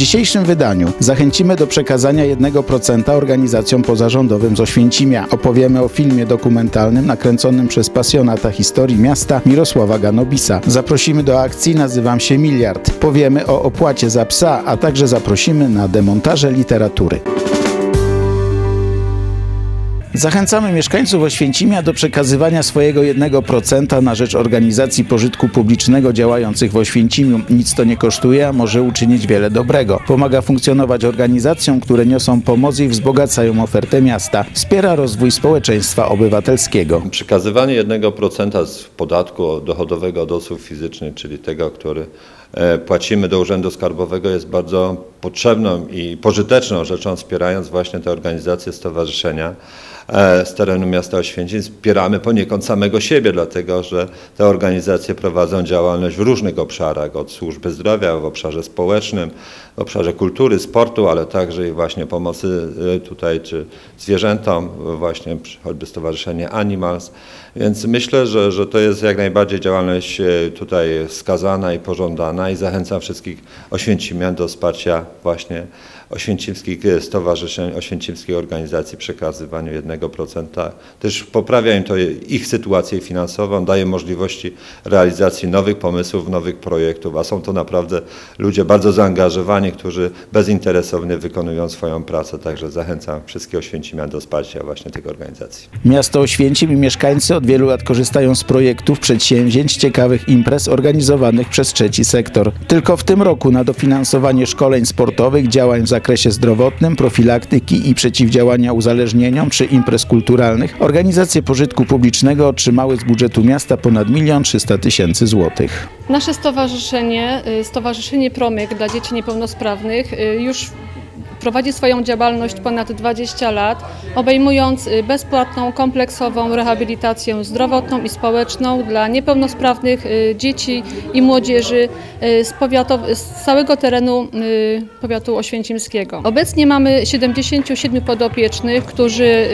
dzisiejszym wydaniu zachęcimy do przekazania 1% organizacjom pozarządowym z Oświęcimia. Opowiemy o filmie dokumentalnym nakręconym przez pasjonata historii miasta Mirosława Ganobisa. Zaprosimy do akcji Nazywam się Miliard. Powiemy o opłacie za psa, a także zaprosimy na demontaże literatury. Zachęcamy mieszkańców Oświęcimia do przekazywania swojego 1% na rzecz organizacji pożytku publicznego działających w Oświęcimiu. Nic to nie kosztuje, a może uczynić wiele dobrego. Pomaga funkcjonować organizacjom, które niosą pomoc i wzbogacają ofertę miasta. Wspiera rozwój społeczeństwa obywatelskiego. Przekazywanie 1% z podatku dochodowego od osób fizycznych, czyli tego, który e, płacimy do Urzędu Skarbowego jest bardzo potrzebną i pożyteczną rzeczą, wspierając właśnie te organizacje, stowarzyszenia. E, z terenu miasta Oświęcim. Wspieramy poniekąd samego siebie, dlatego że te organizacje prowadzą działalność w różnych obszarach, od służby zdrowia, w obszarze społecznym, w obszarze kultury, sportu, ale także i właśnie pomocy e, tutaj czy zwierzętom, właśnie choćby Stowarzyszenie Animals. Więc myślę, że, że to jest jak najbardziej działalność e, tutaj wskazana i pożądana i zachęcam wszystkich Oświęcimian do wsparcia właśnie oświęcimskich stowarzyszeń, oświęcimskiej organizacji przekazywaniu 1%. Też poprawia im to ich sytuację finansową, daje możliwości realizacji nowych pomysłów, nowych projektów, a są to naprawdę ludzie bardzo zaangażowani, którzy bezinteresownie wykonują swoją pracę, także zachęcam wszystkich Oświęcimian do wsparcia właśnie tych organizacji. Miasto Oświęcim i mieszkańcy od wielu lat korzystają z projektów, przedsięwzięć, ciekawych imprez organizowanych przez trzeci sektor. Tylko w tym roku na dofinansowanie szkoleń sportowych, działań w zakresie zdrowotnym, profilaktyki i przeciwdziałania uzależnieniom czy imprez kulturalnych organizacje pożytku publicznego otrzymały z budżetu miasta ponad 1 300 tysięcy złotych. Nasze stowarzyszenie, y, Stowarzyszenie Promyk dla Dzieci Niepełnosprawnych y, już prowadzi swoją działalność ponad 20 lat, obejmując y, bezpłatną, kompleksową rehabilitację zdrowotną i społeczną dla niepełnosprawnych y, dzieci i młodzieży y, z, z całego terenu powiatu oświęcimskiego. Obecnie mamy 77 podopiecznych, którzy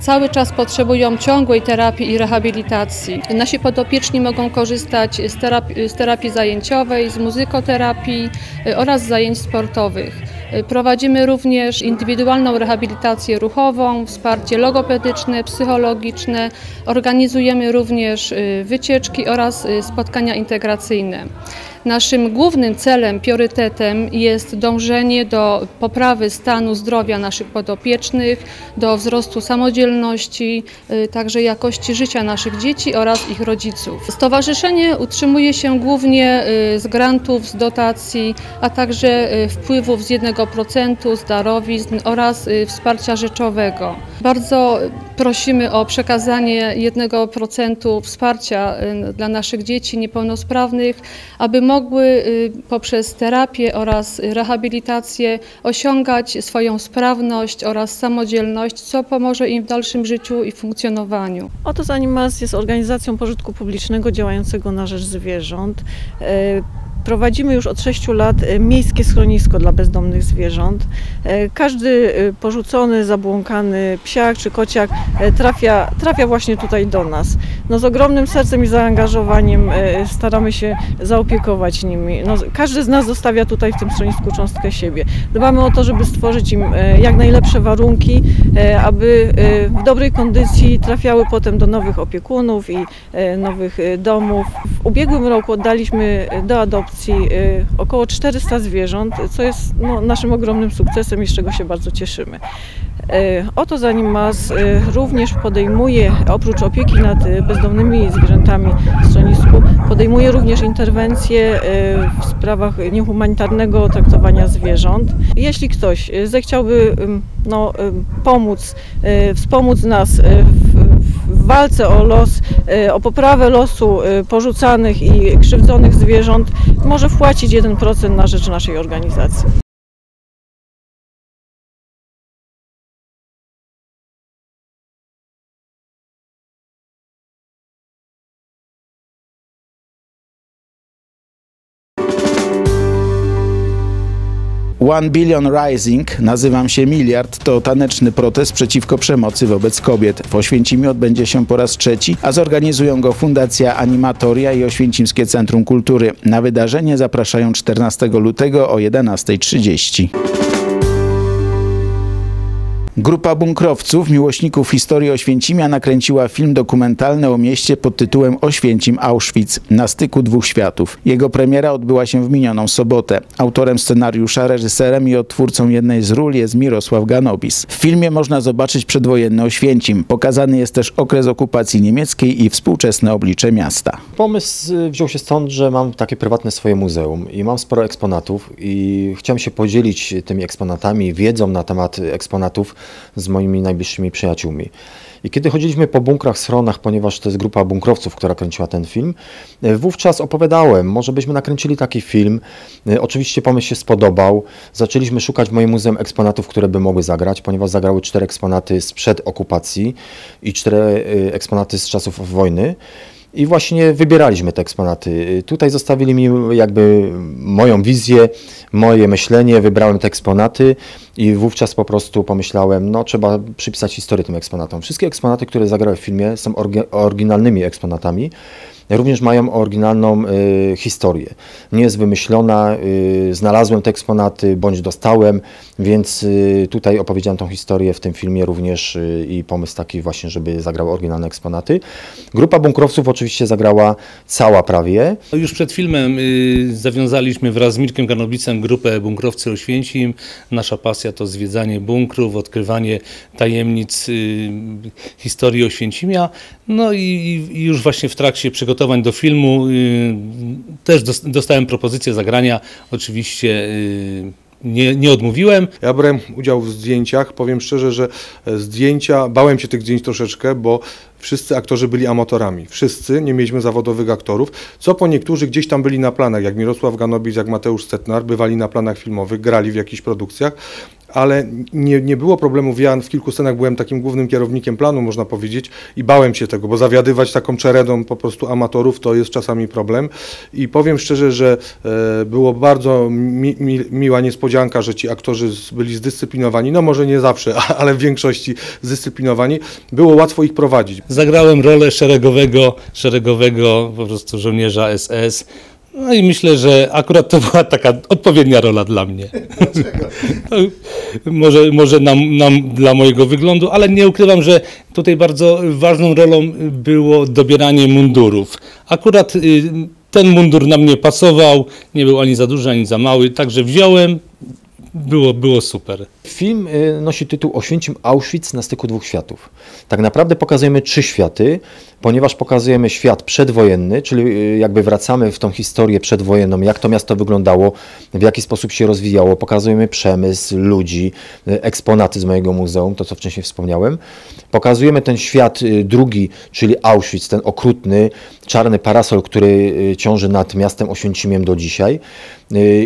cały czas potrzebują ciągłej terapii i rehabilitacji. Nasi podopieczni mogą korzystać z terapii, z terapii zajęciowej, z muzykoterapii oraz zajęć sportowych. Prowadzimy również indywidualną rehabilitację ruchową, wsparcie logopedyczne, psychologiczne. Organizujemy również y, wycieczki oraz y, spotkania integracyjne. Naszym głównym celem, priorytetem jest dążenie do poprawy stanu zdrowia naszych podopiecznych, do wzrostu samodzielności, y, także jakości życia naszych dzieci oraz ich rodziców. Stowarzyszenie utrzymuje się głównie y, z grantów, z dotacji, a także y, wpływów z 1%, z darowizn oraz wsparcia rzeczowego. Bardzo prosimy o przekazanie 1% wsparcia dla naszych dzieci niepełnosprawnych, aby mogły mogły y, poprzez terapię oraz rehabilitację osiągać swoją sprawność oraz samodzielność, co pomoże im w dalszym życiu i funkcjonowaniu. Oto Animals jest organizacją pożytku publicznego działającego na rzecz zwierząt. Prowadzimy już od 6 lat e, miejskie schronisko dla bezdomnych zwierząt. E, każdy e, porzucony, zabłąkany psiak czy kociak trafia, trafia właśnie tutaj do nas. No, z ogromnym sercem i zaangażowaniem staramy się zaopiekować nimi. No, każdy z nas zostawia tutaj w tym schronisku cząstkę siebie. Dbamy o to, żeby stworzyć im jak najlepsze warunki, aby w dobrej kondycji trafiały potem do nowych opiekunów i nowych domów. W ubiegłym roku oddaliśmy do adopcji y, około 400 zwierząt, co jest no, naszym ogromnym sukcesem i z czego się bardzo cieszymy. Y, oto zanim MAS y, również podejmuje, oprócz opieki nad bezdomnymi zwierzętami w schronisku, podejmuje również interwencje w sprawach niehumanitarnego traktowania zwierząt. Jeśli ktoś zechciałby no, pomóc, wspomóc nas w w walce o los, e, o poprawę losu e, porzucanych i krzywdzonych zwierząt może wpłacić 1% na rzecz naszej organizacji. One Billion Rising, nazywam się Miliard, to taneczny protest przeciwko przemocy wobec kobiet. W Oświęcimiu odbędzie się po raz trzeci, a zorganizują go Fundacja Animatoria i Oświęcimskie Centrum Kultury. Na wydarzenie zapraszają 14 lutego o 11.30. Grupa bunkrowców, miłośników historii Oświęcimia nakręciła film dokumentalny o mieście pod tytułem Oświęcim Auschwitz na styku dwóch światów. Jego premiera odbyła się w minioną sobotę. Autorem scenariusza, reżyserem i odtwórcą jednej z ról jest Mirosław Ganobis. W filmie można zobaczyć przedwojenny Oświęcim. Pokazany jest też okres okupacji niemieckiej i współczesne oblicze miasta. Pomysł y, wziął się stąd, że mam takie prywatne swoje muzeum i mam sporo eksponatów i chciałem się podzielić tymi eksponatami, wiedzą na temat eksponatów z moimi najbliższymi przyjaciółmi. I kiedy chodziliśmy po bunkrach, schronach, ponieważ to jest grupa bunkrowców, która kręciła ten film, y, wówczas opowiadałem, może byśmy nakręcili taki film. Y, Oczywiście pomysł się spodobał. Zaczęliśmy szukać w moim muzeum eksponatów, które by mogły zagrać, ponieważ zagrały cztery eksponaty sprzed okupacji i cztery y, eksponaty z czasów wojny. I właśnie wybieraliśmy te eksponaty. Tutaj zostawili mi jakby moją wizję, moje myślenie, wybrałem te eksponaty i wówczas po prostu pomyślałem, no trzeba przypisać historię tym eksponatom. Wszystkie eksponaty, które zagrały w filmie są oryginalnymi eksponatami. Również mają oryginalną y, historię. Nie jest wymyślona, y, znalazłem te eksponaty bądź dostałem, więc y, tutaj opowiedziałem tą historię w tym filmie również i pomysł taki właśnie, żeby zagrały oryginalne eksponaty. Grupa bunkrowców oczywiście zagrała cała prawie. Już przed filmem zawiązaliśmy wraz z Mirkiem Garnobicem grupę Bunkrowcy Oświęcim. Nasza pasja to zwiedzanie bunkrów, odkrywanie tajemnic historii Oświęcimia. No i, już właśnie w trakcie przygotowań do filmu y, też dos- dostałem propozycję zagrania. Oczywiście y, nie, nie odmówiłem. Ja brałem udział w zdjęciach. Powiem szczerze, że e, zdjęcia, bałem się tych zdjęć troszeczkę, bo wszyscy aktorzy byli amatorami. Wszyscy, nie mieliśmy zawodowych aktorów, co po niektórzy gdzieś tam byli na planach, jak Mirosław Ganobis, jak Mateusz Setnar, bywali na planach filmowych, grali w jakichś produkcjach, ale nie, nie było problemów. Ja w kilku scenach byłem takim głównym kierownikiem planu, można powiedzieć, i bałem się tego, bo zawiadywać taką czeredą po prostu amatorów to jest czasami problem. I powiem szczerze, że e, było bardzo mi, mi, miła niespodzianka, że ci aktorzy byli zdyscyplinowani, no może nie zawsze, ale w większości zdyscyplinowani. Było łatwo ich prowadzić. Zagrałem rolę szeregowego, szeregowego po prostu żołnierza SS. No i myślę, że akurat to była taka odpowiednia rola dla mnie. Może może nam, nam dla mojego wyglądu, ale nie ukrywam, że tutaj bardzo ważną rolą było dobieranie mundurów. Akurat y, ten mundur na mnie pasował, nie był ani za duży, ani za mały, także wziąłem, było, było super. Film y, nosi tytuł Oświęcim Auschwitz na styku dwóch światów. Tak naprawdę pokazujemy trzy światy, ponieważ pokazujemy świat przedwojenny, czyli y, jakby wracamy w tą historię przedwojenną, jak to miasto wyglądało, w jaki sposób się rozwijało. Pokazujemy przemysł, ludzi, y, eksponaty z mojego muzeum, to co wcześniej wspomniałem. Pokazujemy ten świat drugi, czyli Auschwitz, ten okrutny, czarny parasol, który ciąży nad miastem Oświęcimiem do dzisiaj.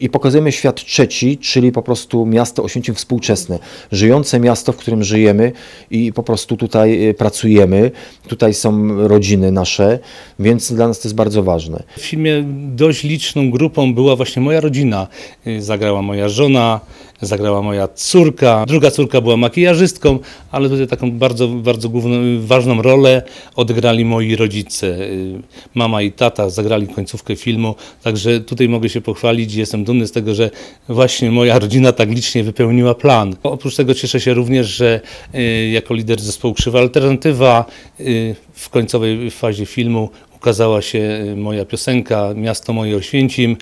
I pokazujemy świat trzeci, czyli po prostu miasto Oświęcim współczesne, żyjące miasto, w którym żyjemy i po prostu tutaj y, pracujemy. Tutaj są rodziny nasze, więc dla nas to jest bardzo ważne. W filmie dość liczną grupą była właśnie moja rodzina. Y, Zagrała moja żona, zagrała moja córka. Druga córka była makijażystką, ale tutaj taką bardzo, bardzo główną, ważną rolę odegrali moi rodzice. Y, Mama i tata zagrali końcówkę filmu, także tutaj mogę się pochwalić i jestem dumny z tego, że właśnie moja rodzina tak licznie wypełniła plan. Oprócz tego cieszę się również, że y, jako lider zespołu Krzywa Alternatywa y, w końcowej fazie filmu ukazała się y, moja piosenka Miasto moje Oświęcim,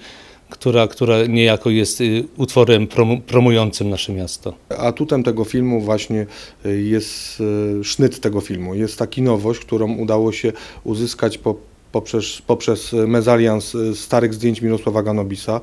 która, która niejako jest utworem promu- promującym nasze miasto. Atutem tego filmu właśnie jest sznyt tego filmu. Jest taki nowość, którą udało się uzyskać po, poprzez, poprzez mezalians starych zdjęć Mirosława Ganobisa,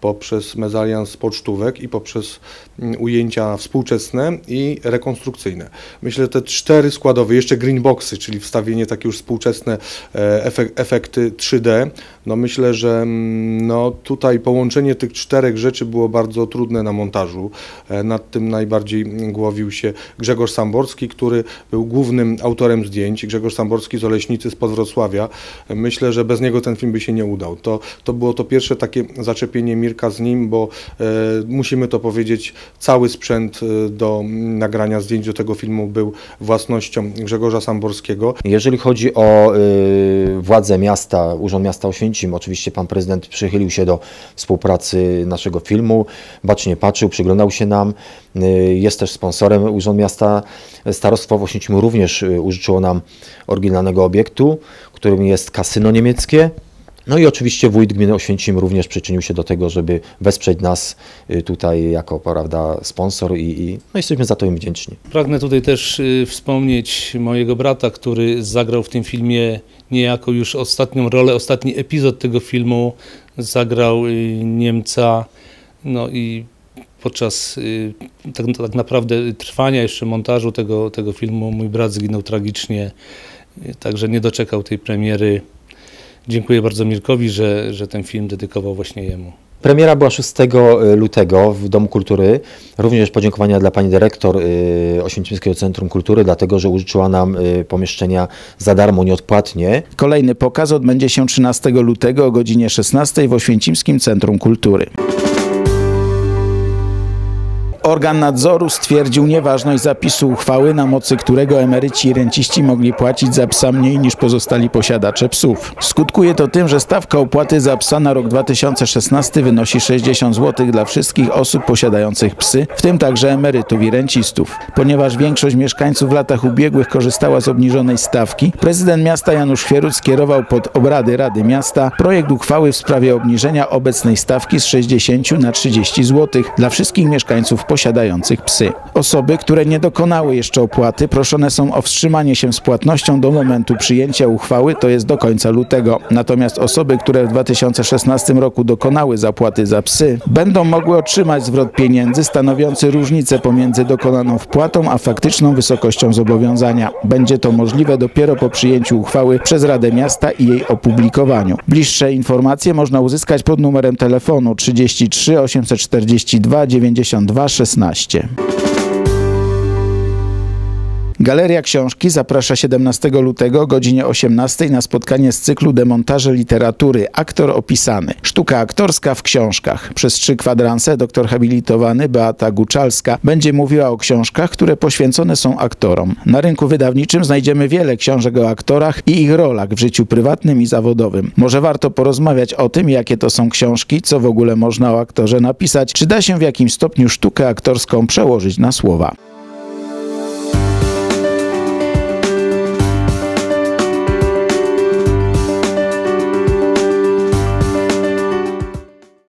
poprzez mezalians pocztówek i poprzez mm, ujęcia współczesne i rekonstrukcyjne. Myślę, że te cztery składowe, jeszcze greenboxy, czyli wstawienie takie już współczesne e, efek, efekty 3D, no myślę, że mm, no tutaj połączenie tych czterech rzeczy było bardzo trudne na montażu. E, Nad tym najbardziej głowił się Grzegorz Samborski, który był głównym autorem zdjęć. Grzegorz Samborski z Oleśnicy, z Wrocławia, Myślę, że bez niego ten film by się nie udał. To, to było to pierwsze takie zaczepienie Mirka z nim, bo e, musimy to powiedzieć, cały sprzęt e, do nagrania zdjęć do tego filmu był własnością Grzegorza Samborskiego. Jeżeli chodzi o y, władze miasta, Urząd Miasta Oświęcim, oczywiście pan prezydent przychylił się do współpracy naszego filmu, bacznie patrzył, przyglądał się nam, jest też sponsorem Urząd Miasta. Starostwo w również użyczyło nam oryginalnego obiektu, którym jest kasyno niemieckie. No i oczywiście wójt gminy Oświęcim również przyczynił się do tego, żeby wesprzeć nas y, tutaj jako prawda, sponsor i, i no jesteśmy za to im wdzięczni. Pragnę tutaj też y, wspomnieć mojego brata, który zagrał w tym filmie niejako już ostatnią rolę, ostatni epizod tego filmu. Zagrał y, Niemca, no i podczas tak, tak naprawdę trwania jeszcze montażu tego, tego filmu mój brat zginął tragicznie, także nie doczekał tej premiery. Dziękuję bardzo Mirkowi, że, że ten film dedykował właśnie jemu. Premiera była 6 lutego w Domu Kultury. Również podziękowania dla pani dyrektor y, Oświęcimskiego Centrum Kultury, dlatego że użyczyła nam y, pomieszczenia za darmo, nieodpłatnie. Kolejny pokaz odbędzie się 13 lutego o godzinie 16 w Oświęcimskim Centrum Kultury. Organ nadzoru stwierdził nieważność zapisu uchwały, na mocy którego emeryci i renciści mogli płacić za psa mniej niż pozostali posiadacze psów. Skutkuje to tym, że stawka opłaty za psa na rok 2016 wynosi 60 zł dla wszystkich osób posiadających psy, w tym także emerytów i rencistów. Ponieważ większość mieszkańców w latach ubiegłych korzystała z obniżonej stawki, prezydent miasta Janusz Chwierut skierował pod obrady Rady Miasta projekt uchwały w sprawie obniżenia obecnej stawki z 60 na 30 zł dla wszystkich mieszkańców posiadających psy. Osoby, które nie dokonały jeszcze opłaty, proszone są o wstrzymanie się z płatnością do momentu przyjęcia uchwały, to jest do końca lutego. Natomiast osoby, które w 2016 roku dokonały zapłaty za psy, będą mogły otrzymać zwrot pieniędzy stanowiący różnicę pomiędzy dokonaną wpłatą a faktyczną wysokością zobowiązania. Będzie to możliwe dopiero po przyjęciu uchwały przez Radę Miasta i jej opublikowaniu. Bliższe informacje można uzyskać pod numerem telefonu 33 842 92 16. Galeria Książki zaprasza 17 lutego o godzinie 18 na spotkanie z cyklu Demontaże literatury Aktor opisany. Sztuka aktorska w książkach. Przez trzy kwadranse doktor habilitowany Beata Guczalska będzie mówiła o książkach, które poświęcone są aktorom. Na rynku wydawniczym znajdziemy wiele książek o aktorach i ich rolach w życiu prywatnym i zawodowym. Może warto porozmawiać o tym, jakie to są książki, co w ogóle można o aktorze napisać, czy da się w jakimś stopniu sztukę aktorską przełożyć na słowa.